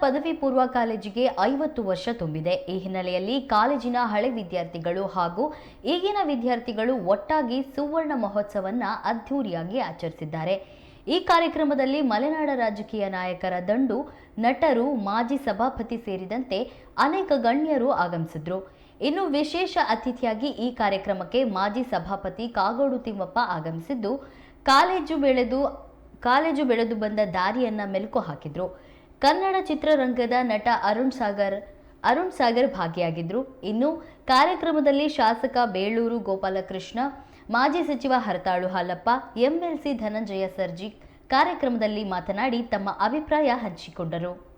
ಪದವಿ ಪೂರ್ವ ಕಾಲೇಜಿಗೆ ಐವತ್ತು ವರ್ಷ ತುಂಬಿದೆ. ಈ ಹಿನ್ನೆಲೆಯಲ್ಲಿ ಕಾಲೇಜಿನ ಹಳೆ ವಿದ್ಯಾರ್ಥಿಗಳು ಹಾಗೂ ಈಗಿನ ವಿದ್ಯಾರ್ಥಿಗಳು ಒಟ್ಟಾಗಿ ಸುವರ್ಣ ಮಹೋತ್ಸವನ್ನ ಅದ್ಧೂರಿಯಾಗಿ ಆಚರಿಸಿದ್ದಾರೆ. ಈ ಕಾರ್ಯಕ್ರಮದಲ್ಲಿ ಮಲೆನಾಡ ರಾಜಕೀಯ ನಾಯಕರ ದಂಡು, ನಟರು, ಮಾಜಿ ಸಭಾಪತಿ ಸೇರಿದಂತೆ ಅನೇಕ ಗಣ್ಯರು ಆಗಮಿಸಿದ್ರು. ಇನ್ನು ವಿಶೇಷ ಅತಿಥಿಯಾಗಿ ಈ ಕಾರ್ಯಕ್ರಮಕ್ಕೆ ಮಾಜಿ ಸಭಾಪತಿ ಕಾಗೋಡು ತಿಮ್ಮಪ್ಪ ಆಗಮಿಸಿದ್ದು, ಕಾಲೇಜು ಬೆಳೆದು ಕಾಲೇಜು ಬೆಳೆದು ಬಂದ ದಾರಿಯನ್ನ ಮೆಲುಕು ಹಾಕಿದ್ರು. ಕನ್ನಡ ಚಿತ್ರರಂಗದ ನಟ ಅರುಣ್ ಸಾಗರ್. ಅರುಣ್ ಸಾಗರ್ ಭಾಗಿಯಾಗಿದ್ರು. ಇನ್ನು ಕಾರ್ಯಕ್ರಮದಲ್ಲಿ ಶಾಸಕ ಬೇಳೂರು ಗೋಪಾಲಕೃಷ್ಣ, ಮಾಜಿ ಸಚಿವ ಹರತಾಳು ಹಾಲಪ್ಪ, ಎಂಎಲ್ಸಿ ಧನಂಜಯ ಸರ್ಜಿ ಕಾರ್ಯಕ್ರಮದಲ್ಲಿ ಮಾತನಾಡಿ ತಮ್ಮ ಅಭಿಪ್ರಾಯ ಹಂಚಿಕೊಂಡರು.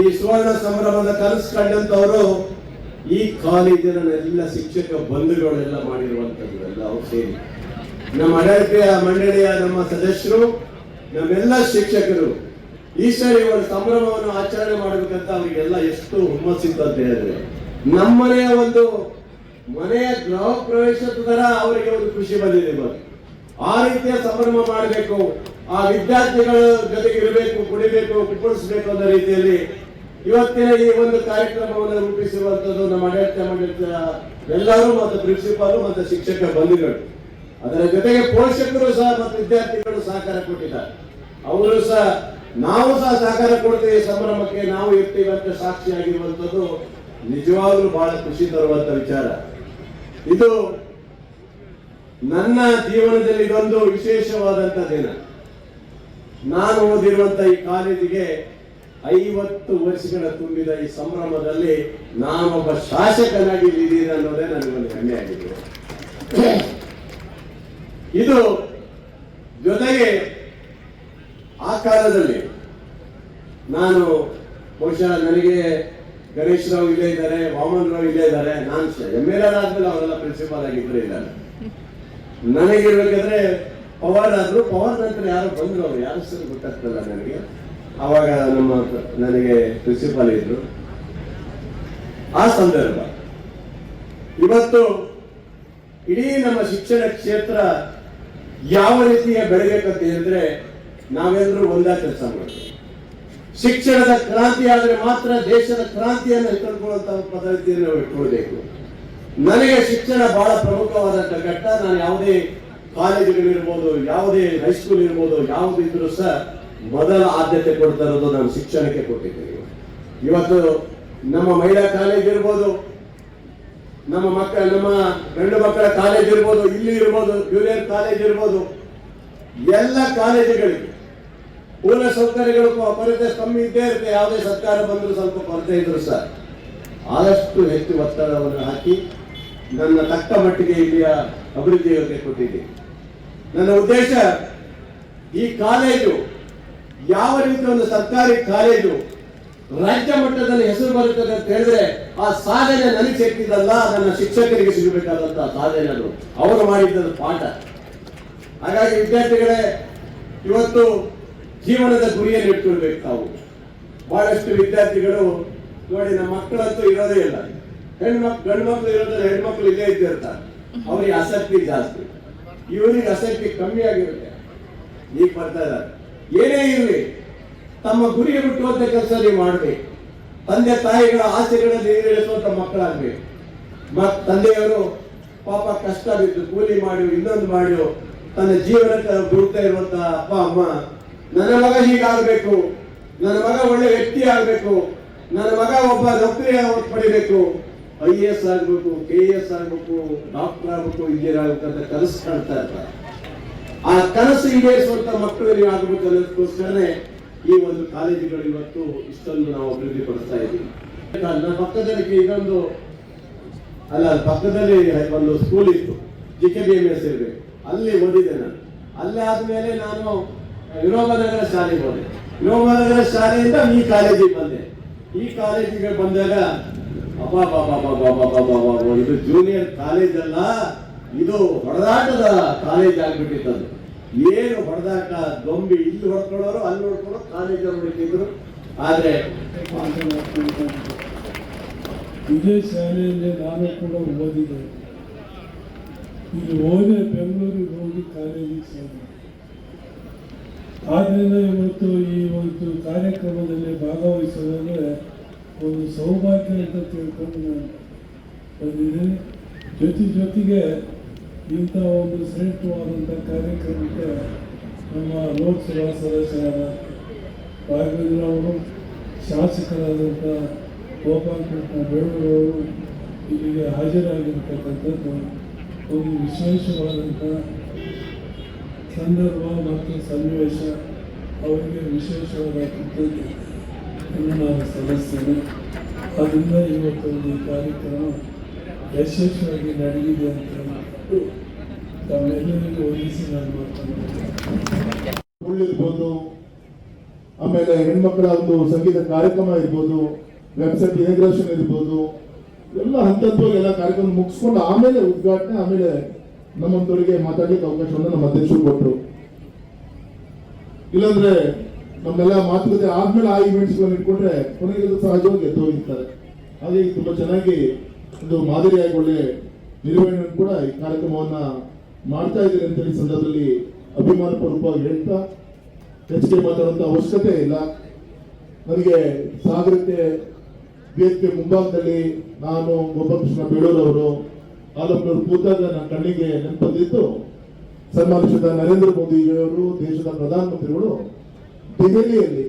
ಈ ಸುವರ್ಣ ಸಂಭ್ರಮದ ಕನಸು ಕಂಡಂತವರು ಈ ಕಾಲೇಜಿನ ಎಲ್ಲ ಶಿಕ್ಷಕ ಬಂಧುಗಳೆಲ್ಲ ಮಾಡಿರುವಂತದ್ದು ಎಲ್ಲ ಅವ್ರು ಸೇರಿ. ನಮ್ಮ ಆಡಳಿತ ಮಂಡಳಿಯ ನಮ್ಮ ಸದಸ್ಯರು, ನಮ್ಮೆಲ್ಲ ಶಿಕ್ಷಕರು ಈ ಸರಿ ಇವರ ಸಂಭ್ರಮವನ್ನು ಆಚರಣೆ ಮಾಡಬೇಕಂತ ಅವರಿಗೆಲ್ಲ ಎಷ್ಟು ಹುಮ್ಮಸ್ಸಿತ್ತು ಅಂತ ಹೇಳಿದ್ರೆ ನಮ್ಮನೆಯ ಒಂದು ಮನೆಯ ಗೃಹ ಪ್ರವೇಶದ ತರ ಅವರಿಗೆ ಒಂದು ಖುಷಿ ಬಂದಿದೆ ಇವತ್ತು ಆ ರೀತಿಯ ಸಂಭ್ರಮ ಮಾಡಬೇಕು, ಆ ವಿದ್ಯಾರ್ಥಿಗಳ ಜೊತೆಗೆ ಇರಬೇಕು ಕುಡಿಬೇಕು, ಕುಪ್ಪಳಿಸಬೇಕು ಅನ್ನೋ ರೀತಿಯಲ್ಲಿ ಇವತ್ತಿನ ಈ ಒಂದು ಕಾರ್ಯಕ್ರಮವನ್ನು ರೂಪಿಸಿರುವಂತದ್ದು ನಮ್ಮ ಆಡಳಿತ ಮಂಡಳಿತ ಎಲ್ಲರೂ ಮತ್ತು ಪ್ರಿನ್ಸಿಪಾಲು ಮತ್ತು ಶಿಕ್ಷಕ ಬಂಧುಗಳು. ಅದರ ಜೊತೆಗೆ ಪೋಷಕರು ಸಹ ಮತ್ತು ವಿದ್ಯಾರ್ಥಿಗಳು ಸಹಕಾರ ಕೊಟ್ಟಿದ್ದಾರೆ. ಅವರು ಸಹ, ನಾವು ಸಹ ಸಹಕಾರ ಕೊಡ್ತೀವಿ ಸಂಭ್ರಮಕ್ಕೆ. ನಾವು ಇರ್ತೀವಿ ಅಂತ ಸಾಕ್ಷಿಯಾಗಿರುವಂತದ್ದು ನಿಜವಾಗ್ಲೂ ಬಹಳ ಖುಷಿ ತರುವಂತ ವಿಚಾರ. ಇದು ನನ್ನ ಜೀವನದಲ್ಲಿ ಇದೊಂದು ವಿಶೇಷವಾದಂತ ದಿನ. ನಾನು ಓದಿರುವಂತ ಈ ಕಾಲೇಜಿಗೆ ಐವತ್ತು ವರ್ಷಗಳ ತುಂಬಿದ ಈ ಸಂಭ್ರಮದಲ್ಲಿ ನಾನೊಬ್ಬ ಶಾಸಕನಾಗಿ ಇದ್ದೀನಿ ಅನ್ನೋದೇ ನನಗೊಂದು ಹೆಮ್ಮೆ ಆಗಿದೆ. ಇದು ಜೊತೆಗೆ ಆ ಕಾಲದಲ್ಲಿ ನಾನು ಬಹುಶಃ ನನಗೆ ಗಣೇಶ್ ರಾವ್ ಇಲ್ಲೇ ಇದ್ದಾರೆ, ವಾಮನ್ ರಾವ್ ಇಲ್ಲೇ ಇದ್ದಾರೆ. ನಾನು ಎಂ ಎಲ್ ಎಲ್ ಆದ್ಮೇಲೆ ಅವರೆಲ್ಲ ಪ್ರಿನ್ಸಿಪಾಲ್ ಆಗಿದ್ರು ಇದ್ದಾರೆ. ನನಗಿರ್ಬೇಕಾದ್ರೆ ಪವರ್ ಆದ್ರು ಪವರ್ ನಂತರ ಯಾರು ಬಂದ್ರು ಅವ್ರು. ಯಾರು ಸರಿ ಗೊತ್ತಾಗ್ತಲ್ಲ ನನಗೆ. ಅವಾಗ ನಮ್ಮ ನನಗೆ ಪ್ರಿನ್ಸಿಪಾಲ್ ಇದ್ರು. ಆ ಸಂದರ್ಭ, ಇವತ್ತು ಇಡೀ ನಮ್ಮ ಶಿಕ್ಷಣ ಕ್ಷೇತ್ರ ಯಾವ ರೀತಿಯ ಬೆಳಬೇಕಂತ ಅಂದ್ರೆ ನಾವೆಲ್ಲರೂ ಒಂದೇ ಕೆಲಸ ಮಾಡ್ತೀವಿ. ಶಿಕ್ಷಣದ ಕ್ರಾಂತಿ ಆದರೆ ಮಾತ್ರ ದೇಶದ ಕ್ರಾಂತಿಯನ್ನು ಇಟ್ಕೊಳ್ಳುವಂತ ಪದ್ಧತಿಯನ್ನು ಇಟ್ಕೊಳ್ಬೇಕು. ನನಗೆ ಶಿಕ್ಷಣ ಬಹಳ ಪ್ರಮುಖವಾದಂತ ಘಟ್ಟ. ನಾನು ಯಾವುದೇ ಕಾಲೇಜುಗಳಿರ್ಬೋದು ಯಾವುದೇ ಹೈಸ್ಕೂಲ್ ಇರ್ಬೋದು ಯಾವುದು ಇದ್ರೂ ಸಹ ಮೊದಲ ಆದ್ಯತೆ ಕೊಡ್ತಾ ಇರೋದು ನಾನು ಶಿಕ್ಷಣಕ್ಕೆ ಕೊಟ್ಟಿದ್ದೇನೆ. ಇವತ್ತು ನಮ್ಮ ಮಹಿಳಾ ಕಾಲೇಜ್ ಇರ್ಬೋದು, ನಮ್ಮ ಮಕ್ಕಳ ನಮ್ಮ ಗಂಡು ಮಕ್ಕಳ ಕಾಲೇಜ್ ಇರ್ಬೋದು, ಇಲ್ಲಿ ಇರ್ಬೋದು ಜೂನಿಯರ್ ಕಾಲೇಜ್ ಇರ್ಬೋದು, ಎಲ್ಲ ಕಾಲೇಜುಗಳಿಗೆ ಮೂಲ ಸೌಕರ್ಯಗಳು ಅಪರತೆ ಕಮ್ಮಿ ಇದ್ದೇ ಇರುತ್ತೆ, ಯಾವುದೇ ಸರ್ಕಾರ ಬಂದರೂ ಸ್ವಲ್ಪ ಕೊರತೆ ಇದ್ರು ಸರ್ ಆದಷ್ಟು ಹೆಚ್ಚು ಒತ್ತಡವನ್ನು ಹಾಕಿ ನನ್ನ ತಕ್ಕ ಮಟ್ಟಿಗೆ ಇಲ್ಲಿಯ ಅಭಿವೃದ್ಧಿಗೆ ಕೊಟ್ಟಿದ್ದೀನಿ. ನನ್ನ ಉದ್ದೇಶ ಈ ಕಾಲೇಜು ಯಾವ ರೀತಿ ಒಂದು ಸರ್ಕಾರಿ ಕಾಲೇಜು ರಾಜ್ಯ ಮಟ್ಟದಲ್ಲಿ ಹೆಸರು ಬರುತ್ತದೆ ಅಂತ ಹೇಳಿದ್ರೆ ಆ ಸಾಧನೆ ನನಗೆ ಸಿಕ್ಕಿದ್ದಲ್ಲ ನನ್ನ ಶಿಕ್ಷಕರಿಗೆ ಸಿಗಬೇಕಾದಂತಹ ಸಾಧನೆ ಅದು. ಅವರು ಮಾಡಿದ್ದ ಪಾಠ. ಹಾಗಾಗಿ ವಿದ್ಯಾರ್ಥಿಗಳೇ, ಇವತ್ತು ಜೀವನದ ಗುರಿಯನ್ನು ಇಟ್ಕೊಳ್ಬೇಕು ತಾವು. ಬಹಳಷ್ಟು ವಿದ್ಯಾರ್ಥಿಗಳು ನೋಡಿ, ನಮ್ಮ ಮಕ್ಕಳಂತೂ ಇರೋದೇ ಇಲ್ಲ. ಹೆಣ್ಮಕ್ ಗಂಡು ಮಕ್ಕಳು ಇರೋದ್ರೆ ಹೆಣ್ಮಕ್ಳು ಇಲ್ಲೇ ಇದ್ದಿರ್ತಾರೆ. ಅವರಿಗೆ ಆಸಕ್ತಿ ಜಾಸ್ತಿ. ಇವರಿಗೆ ಆಸಕ್ತಿ ಕಮ್ಮಿ ಆಗಿರುತ್ತೆ. ಈಗ ಬರ್ತಾ ಇದ್ದಾರೆ. ಏನೇ ಇರಲಿ, ತಮ್ಮ ಗುರಿಯ ಬಿಟ್ಟುವಂತ ಕೆಲಸ ನೀವು ಮಾಡಬೇಕು ತಂದೆ ತಾಯಿಗಳ ಆಸೆಗಳನ್ನು ಈಡೇರಿಸುವಂತ ಮಕ್ಕಳಾಗಬೇಕು. ಮತ್ ತಂದೆಯವರು ಪಾಪ ಕಷ್ಟ ಬಿದ್ದು ಕೂಲಿ ಮಾಡಿ, ಇನ್ನೊಂದು ಮಾಡಿ, ತನ್ನ ಜೀವನಕ್ಕೆ ದುಡ್ತಾ ಇರುವಂತ, ಅಪ್ಪ, ಅಮ್ಮ, ನನ್ನ ಮಗ ಹೀಗಾಗಬೇಕು. ನನ್ನ ಮಗ ಒಳ್ಳೆ ವ್ಯಕ್ತಿ ಆಗಬೇಕು. ನನ್ನ ಮಗ ಒಬ್ಬ ನೌಕರಿ ಪಡಿಬೇಕು. ಐ ಎ ಎಸ್ ಆಗಬೇಕು, ಕೆ ಎಸ್ ಆಗಬೇಕು, ಡಾಕ್ಟರ್ ಆಗಬೇಕು, ಇಂಜಿನಿಯರ್ ಆಗಬೇಕಂತ ಕನಸು ಕಾಣ್ತಾ ಇರ್ತಾರೆ. ಆ ಕನಸು ಈಡೇರಿಸುವಂತ ಮಕ್ಕಳಲ್ಲಿ ಆಗಬೇಕು ಅನ್ನೋದಕ್ಕೋಸ್ಕರನೇ ಈ ಒಂದು ಕಾಲೇಜುಗಳು ಇವತ್ತು ಇಷ್ಟೊಂದು ನಾವು ಅಭಿವೃದ್ಧಿ ಪಡಿಸ್ತಾ ಇದ್ದೀವಿ. ನನ್ನ ಪಕ್ಕದಲ್ಲಿ ಇದೊಂದು ಅಲ್ಲ ಅಲ್ಲಿ ಪಕ್ಕದಲ್ಲಿ ಒಂದು ಸ್ಕೂಲ್ ಇತ್ತು G K B M S ಇರಬೇಕು. ಅಲ್ಲಿ ಓದಿದೆ ನಾನು. ಅಲ್ಲಿ ಆದ್ಮೇಲೆ ನಾನು ವಿನೋಬನಗರ ಶಾಲೆಗೆ ಹೋದೆ. ವಿನೋಬನಗರ ಶಾಲೆಯಿಂದ ಈ ಕಾಲೇಜಿಗೆ ಬಂದೆ. ಈ ಕಾಲೇಜಿಗೆ ಬಂದಾಗ ಅಬ್ಬಾ ಬಾಬಾ ಬಾಬಾ ಬಾಬಾ ಬಾಬಾ ಇದು ಜೂನಿಯರ್ ಕಾಲೇಜ್ ಅಲ್ಲ, ಇದು ಹೊಡೆದಾಟದ ಕಾಲೇಜ್ ಆಗ್ಬಿಟ್ಟಿತ್ತು ಏನು ಹೊಡೆದಾಟ ದೊಂಬಿ ಇಲ್ಲಿ ಹೊಡ್ಕೊಳ್ಳೋರು, ಅಲ್ಲಿ ಹೊಡ್ಕೊಳ್ಳೋರು ಕಾಲೇಜಲ್ಲಿ ಹೊಡಿತಿದ್ರು ಆದ್ರೆ ಇದೇ ಶಾಲೆಯಲ್ಲಿ ನಾನು ಕೂಡ ಓದಿದೆ. ಇಲ್ಲಿ ಓದಿ ಬೆಂಗಳೂರಿಗೆ ಹೋಗಿ ಕಾಲೇಜಿಗೆ ಸೇರಿದೆ. ಆದ್ದರಿಂದ ಇವತ್ತು ಈ ಒಂದು ಕಾರ್ಯಕ್ರಮದಲ್ಲಿ ಭಾಗವಹಿಸೋದಂದ್ರೆ ಒಂದು ಸೌಭಾಗ್ಯ ಅಂತ ತಿಳ್ಕೊಂಡು ನಾನು ಬಂದಿದ್ದೀನಿ. ಜೊತೆ ಜೊತೆಗೆ ಇಂಥ ಒಂದು ಶ್ರೇಷ್ಠವಾದಂಥ ಕಾರ್ಯಕ್ರಮಕ್ಕೆ ನಮ್ಮ ಲೋಕಸಭಾ ಸದಸ್ಯರಾದ ರಾಘವೇಂದ್ರ ಅವರು, ಶಾಸಕರಾದಂಥ ಗೋಪಾಲಕೃಷ್ಣ ಅವರು ಇಲ್ಲಿಗೆ ಹಾಜರಾಗಿರ್ತಕ್ಕಂಥದ್ದು ಒಂದು ವಿಶೇಷವಾದಂಥ ಸಂದರ್ಭ ಮತ್ತು ಸನ್ನಿವೇಶ ಅವರಿಗೆ ವಿಶೇಷವಾದ ನಾನು ಸದಸ್ಯರು ಅದರಿಂದ ಇವತ್ತು ಒಂದು ಕಾರ್ಯಕ್ರಮ ಯಶಸ್ವಿಯಾಗಿ ನಡೆದಿದೆ ಅಂತ ಇರ್ಬೋದು. ಆಮೇಲೆ ಹೆಣ್ಮಕ್ಳ ಒಂದು ಸಂಗೀತ ಕಾರ್ಯಕ್ರಮ ಇರ್ಬೋದು ವೆಬ್ಸೈಟ್ ಇನಗ್ರೇಷನ್ ಇರ್ಬೋದು, ಎಲ್ಲ ಹಂತದ್ದು ಎಲ್ಲ ಕಾರ್ಯಕ್ರಮ ಮುಗಿಸ್ಕೊಂಡು ಆಮೇಲೆ ಉದ್ಘಾಟನೆ, ಆಮೇಲೆ ನಮ್ಮಂತವರಿಗೆ ಮಾತಾಡ್ಲಿಕ್ಕೆ ಅವಕಾಶವನ್ನು ನಮ್ಮ ಅಧ್ಯಕ್ಷರು ಕೊಟ್ಟರು ಇಲ್ಲಾಂದ್ರೆ ನಮ್ಮೆಲ್ಲ ಮಾತುಕತೆ ಆದ್ಮೇಲೆ ಆ ಇವೆಂಟ್ಸ್ ಇಟ್ಕೊಂಡ್ರೆ ಕೊನೆಗೆ ಸಹಜವಾಗಿ ಎದ್ದು ಹೋಗಿರ್ತಾರೆ. ಹಾಗಾಗಿ ತುಂಬಾ ಚೆನ್ನಾಗಿ ಒಂದು ಮಾದರಿಯಾಗಿ ಒಳ್ಳೆ ನಿರ್ವಹಣೆ ಕೂಡ ಈ ಕಾರ್ಯಕ್ರಮವನ್ನ ಮಾಡ್ತಾ ಇದ್ದೀರಿ ಅಂತ ಈ ಸಂದರ್ಭದಲ್ಲಿ ಅಭಿಮಾನ ಪೂರ್ವಕವಾಗಿ ಹೇಳ್ತಾ, ಹೆಚ್ಚಿಗೆ ಮಾತಾಡುವಂತ ಅವಶ್ಯಕತೆ ಇಲ್ಲ. ನನಗೆ ಸಾಗರಕ್ಕೆ ವೇದಿಕೆ ಮುಂಭಾಗದಲ್ಲಿ ನಾನು ಗೋಪಾಲಕೃಷ್ಣ ಬೇಳೂರವರು ಆಲಂನವರು ಕೂತಾಗ ನನ್ನ ಕಣ್ಣಿಗೆ ನೆನಪಂದಿದ್ದು ಸನ್ಮಾನಿಸಿದ ನರೇಂದ್ರ ಮೋದಿಯವರು ದೇಶದ ಪ್ರಧಾನಮಂತ್ರಿಗಳು ದೆಹಲಿಯಲ್ಲಿ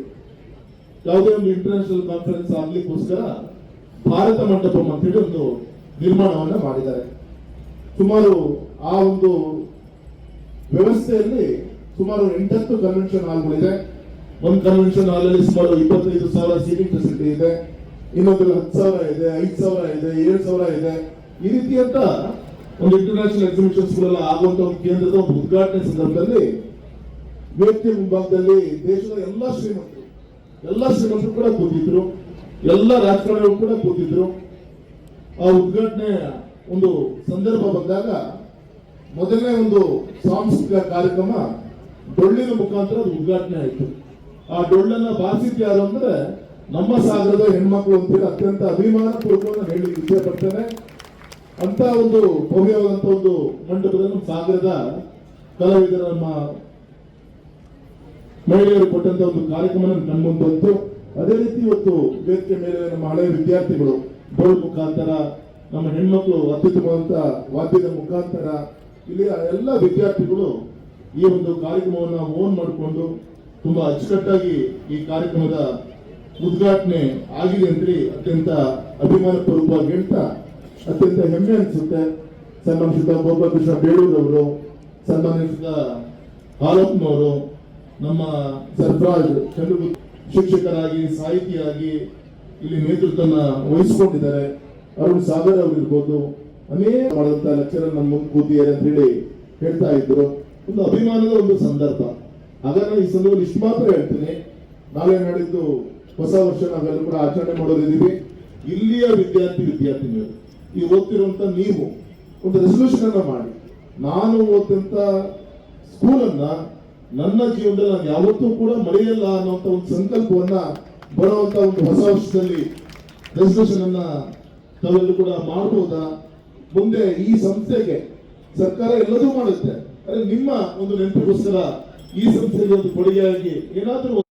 ಯಾವುದೇ ಒಂದು ಇಂಟರ್ನ್ಯಾಷನಲ್ ಕಾನ್ಫರೆನ್ಸ್ ಆಗ್ಲಿಕ್ಕೋಸ್ಕರ ಭಾರತ ಮಂಟಪಂ ಅಂತೇಳಿ ಒಂದು ನಿರ್ಮಾಣವನ್ನ ಮಾಡಿದ್ದಾರೆ. ಸುಮಾರು ಆ ಒಂದು ವ್ಯವಸ್ಥೆಯಲ್ಲಿ ಸುಮಾರು ಎಂಟತ್ತು ಕನ್ವೆನ್ಷನ್ ಹಾಲ್ಗಳಿದೆ ಒಂದು ಕನ್ವೆನ್ಷನ್ ಹಾಲಲ್ಲಿ ಸುಮಾರು ಇಪ್ಪತ್ತೈದು ಸಾವಿರ ಸೀಟಿಂಗ್ ಫೆಸಿಲಿಟಿ ಇದೆ. ಇನ್ನೊಂದು ಹತ್ತು ಸಾವಿರ ಇದೆ, ಐದು ಸಾವಿರ ಇದೆ, ಏಳು ಸಾವಿರ ಇದೆ. ಈ ರೀತಿಯಂತ ಒಂದು ಇಂಟರ್ನ್ಯಾಷನಲ್ ಎಕ್ಸಿಬಿಷನ್ಸ್ ಗಳೆಲ್ಲ ಆಗುವಂತ ಒಂದು ಕೇಂದ್ರದ ಒಂದು ಉದ್ಘಾಟನೆ ಸಂದರ್ಭದಲ್ಲಿ ವ್ಯಕ್ತಿ ಮುಂಭಾಗದಲ್ಲಿ ದೇಶದ ಎಲ್ಲ ಶ್ರೀಮಂತರು ಎಲ್ಲ ಶ್ರೀಮಂತರು ಕೂಡ ಕೂತಿದ್ರು. ಎಲ್ಲ ರಾಜಕಾರಣಿಗಳು ಕೂಡ ಕೂತಿದ್ರು. ಆ ಉದ್ಘಾಟನೆ ಒಂದು ಸಂದರ್ಭ ಬಂದಾಗ ಮೊದಲನೇ ಒಂದು ಸಾಂಸ್ಕೃತಿಕ ಕಾರ್ಯಕ್ರಮ ಡೊಳ್ಳಿನ ಮುಖಾಂತರ ಉದ್ಘಾಟನೆ ಆಯಿತು. ಆ ಡೊಳ್ಳನ್ನ ಬಾರಿಸಿದ್ದು ಯಾರು ಅಂದ್ರೆ ನಮ್ಮ ಸಾಗರದ ಹೆಣ್ಮಕ್ಳು ಅಂತೇಳಿ ಅತ್ಯಂತ ಅಭಿಮಾನ ಪೂರ್ವಕವನ್ನು ಹೇಳಿ ಇಚ್ಛೆ ಪಡ್ತೇನೆ ಅಂತ ಒಂದು ಭವ್ಯವಾದಂತ ಒಂದು ನಮ್ಮ ಸಾಗರದ ಕಲಾವಿದರ ನಮ್ಮ ಮಹಿಳೆಯರು ಕೊಟ್ಟಂತ ಒಂದು ಕಾರ್ಯಕ್ರಮ ನನ್ನ ಮುಂದೆ ಬಂತು. ಅದೇ ರೀತಿ ಇವತ್ತು ವೇದಿಕೆ ಮೇಲೆ ನಮ್ಮ ಹಳೆಯ ವಿದ್ಯಾರ್ಥಿಗಳು ಡೊಳ್ಳು ಮುಖಾಂತರ ನಮ್ಮ ಹೆಣ್ಮಕ್ಳು ಅತ್ಯುತ್ತಮವಾದಂತಹ ವಾದ್ಯದ ಮುಖಾಂತರ ಇಲ್ಲಿಯ ಎಲ್ಲ ವಿದ್ಯಾರ್ಥಿಗಳು ಈ ಒಂದು ಕಾರ್ಯಕ್ರಮವನ್ನ ಓನ್ ಮಾಡಿಕೊಂಡು ತುಂಬಾ ಅಚ್ಚುಕಟ್ಟಾಗಿ ಈ ಕಾರ್ಯಕ್ರಮದ ಉದ್ಘಾಟನೆ ಆಗಿದೆ ಅಂತ ಅತ್ಯಂತ ಅಭಿಮಾನ ಪೂರ್ವಕವಾಗಿ ಹೇಳ್ತಾ ಅತ್ಯಂತ ಹೆಮ್ಮೆ ಅನಿಸುತ್ತೆ. ಸನ್ಮಾನಿಸಿದ ಗೋಪಾಲಕೃಷ್ಣ ಬೇಳೂರವರು, ಸನ್ಮಾನಿಸಿದ ಹಾಲಪ್ಪನವರು ನಮ್ಮ ಸರ್ಫರಾಜ್ ಚಂದ್ರಗುಪ್ತ ಶಿಕ್ಷಕರಾಗಿ, ಸಾಹಿತಿಯಾಗಿ ಇಲ್ಲಿ ನೇತೃತ್ವನ ವಹಿಸಿಕೊಂಡಿದ್ದಾರೆ. ಅರುಣ್ ಸಾಗರ್ ಅವರು ಇರ್ಬೋದು ಅನೇಕ ಮಾಡಿದಂತಹ ಲೆಕ್ಚರರ್ ನಮ್ಮ ಮುಂದೆ ಅಂತ ಹೇಳಿ ಹೇಳ್ತಾ ಇದ್ರು. ಒಂದು ಅಭಿಮಾನದ ಒಂದು ಸಂದರ್ಭ. ಹಾಗಾಗಿ ಈ ಸಂದರ್ಭದಲ್ಲಿ ಇಷ್ಟು ಮಾತ್ರ ಹೇಳ್ತೀನಿ. ನಾಳೆ ನಾಡಿದ್ದು ಹೊಸ ವರ್ಷ, ನಾವೆಲ್ಲರೂ ಕೂಡ ಆಚರಣೆ ಮಾಡೋದಿದ್ದೀವಿ ಇಲ್ಲಿಯ ವಿದ್ಯಾರ್ಥಿ, ವಿದ್ಯಾರ್ಥಿನಿಯರು, ಈ ಓದ್ತಿರುವಂತ ನೀವು ಒಂದು ರೆಸೊಲ್ಯೂಷನ್ ಅನ್ನ ಮಾಡಿ. ನಾನು ಓದಂತ ಸ್ಕೂಲನ್ನ ನನ್ನ ಜೀವನದಲ್ಲಿ ನಾನು ಯಾವತ್ತೂ ಕೂಡ ಮರೆಯಲ್ಲ ಅನ್ನೋ ಒಂದು ಸಂಕಲ್ಪವನ್ನ ಬರುವಂತ ಒಂದು ಹೊಸ ವರ್ಷದಲ್ಲಿ ರೆಸೊಲ್ಯೂಷನ್ ಅನ್ನ ತಾವೆಲ್ಲರೂ ಕೂಡ ಮಾಡಬಹುದಾ ಮುಂದೆ ಈ ಸಂಸ್ಥೆಗೆ ಸರ್ಕಾರ ಎಲ್ಲದೂ ಮಾಡುತ್ತೆ. ಆದ್ರೆ ನಿಮ್ಮ ಒಂದು ನೆನಪಿಗೋಸ್ಕರ ಈ ಸಂಸ್ಥೆಗೆ ಒಂದು ಕೊಡುಗೆಯಾಗಿ ಏನಾದರೂ